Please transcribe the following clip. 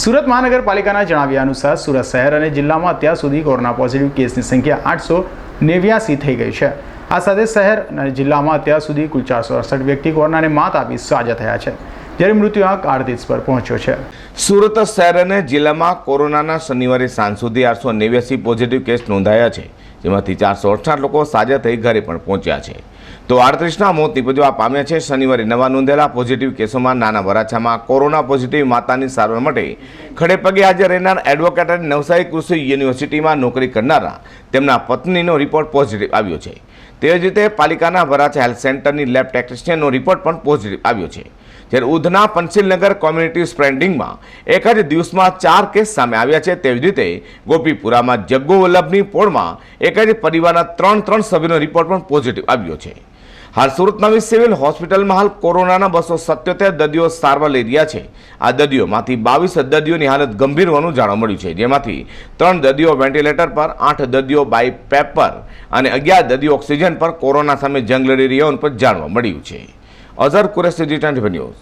સુરત મહાનગરપાલિકાના જણાવ્યા અનુસાર સુરત શહેર અને જિલ્લામાં અત્યાર સુધી કોરોના પોઝિટિવ કેસની સંખ્યા આઠસો નેવ્યાસી થઈ ગઈ છે. આ સાથે શહેર અને જિલ્લામાં અત્યાર સુધી કુલ ચારસો અડસઠ વ્યક્તિ કોરોનાને માત આપી સાજા થયા છે. જ્યારે મૃત્યુઆંક આડત્રીસ પર પહોંચ્યો છે. સુરત શહેર અને જિલ્લામાં કોરોનાના શનિવારે સાંજ સુધી આઠસો નેવ્યાસી પોઝિટિવ કેસ નોંધાયા છે. જેમાંથી ચારસો અડસઠ લોકો સાજા થઈ ઘરે પણ પહોંચ્યા છે. તો આડત્રીસના મોત નિપજવા પામ્યા છે. શનિવારે નવા નોંધેલા પોઝિટિવ કેસોમાં નાના વરાછામાં કોરોના પોઝિટિવ માતાની સારવાર માટે ખડેપગે હાજર રહેનાર એડવોકેટ અને નવસારી કૃષિ યુનિવર્સિટીમાં નોકરી કરનારા તેમના પત્નીનો રિપોર્ટ પોઝિટિવ આવ્યો છે. તે જ રીતે પાલિકાના વરાછ હેલ્થ સેન્ટરની લેબ ટેકનિશિયનનો રિપોર્ટ પણ પોઝિટિવ આવ્યો છે. જ્યારે ઉધના પંચીલનગર કોમ્યુનિટી સ્પ્રેન્ડિંગમાં એક જ દિવસમાં ચાર કેસ સામે આવ્યા છે. તેવી રીતે ગોપીપુરામાં જગ્ગો વલ્લભની પોળમાં એક જ પરિવારના ત્રણ ત્રણ સભ્યોનો રિપોર્ટ પણ પોઝિટિવ આવ્યો છે. હાલ સુરત સિવિલ હોસ્પિટલમાં હાલ કોરોનાના બસો સત્યોતેર દર્દીઓ સારવાર લઈ રહ્યા છે. આ દર્દીઓમાંથી બાવીસ દર્દીઓની હાલત ગંભીર હોવાનું જાણવા મળ્યું છે. જેમાંથી ત્રણ દર્દીઓ વેન્ટિલેટર પર, આઠ દર્દીઓ બાય પેપર અને અગિયાર દર્દીઓ ઓક્સિજન પર કોરોના સામે જંગ લડી રહ્યા પર જાણવા મળ્યું છે. Azhar Qureshi, Zee News.